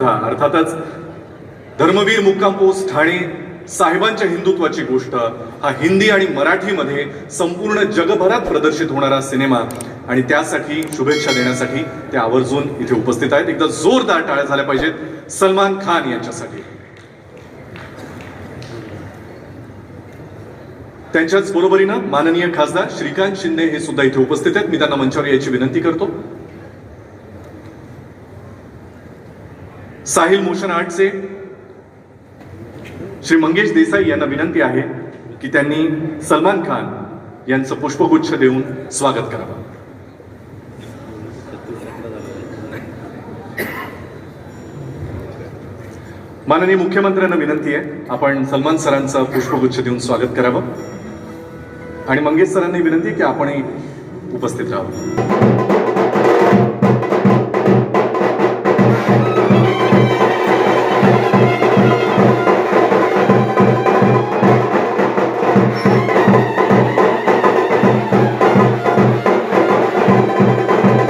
अर्थातच धर्मवीर मुक्काम पोस्ट ठाणे साहेबांच्या हिंदुत्वाची गोष्ट. हा हिंदी आणि मराठीमध्ये संपूर्ण जगभरात प्रदर्शित होणारा सिनेमा. आणि त्यासाठी शुभेच्छा देण्यासाठी ते आवर्जून इथे उपस्थित आहेत. एकदा जोरदार टाळ्या झाल्या पाहिजेत. सलमान खान यांच्यासाठी. त्यांच्याच बरोबरीनं माननीय खासदार श्रीकांत शिंदे हे सुद्धा इथे उपस्थित आहेत. मी त्यांना मंचावर यायची विनंती करतो. साहिल मोशन आर्टचे श्री मंगेश देसाई यांना विनंती आहे की त्यांनी सलमान खान यांचं पुष्पगुच्छ देऊन स्वागत करावं. माननीय मुख्यमंत्र्यांना विनंती आहे आपण सलमान सरांचं पुष्पगुच्छ देऊन स्वागत करावं. आणि मंगेश सरांनी विनंती आहे की आपणही उपस्थित राहावं.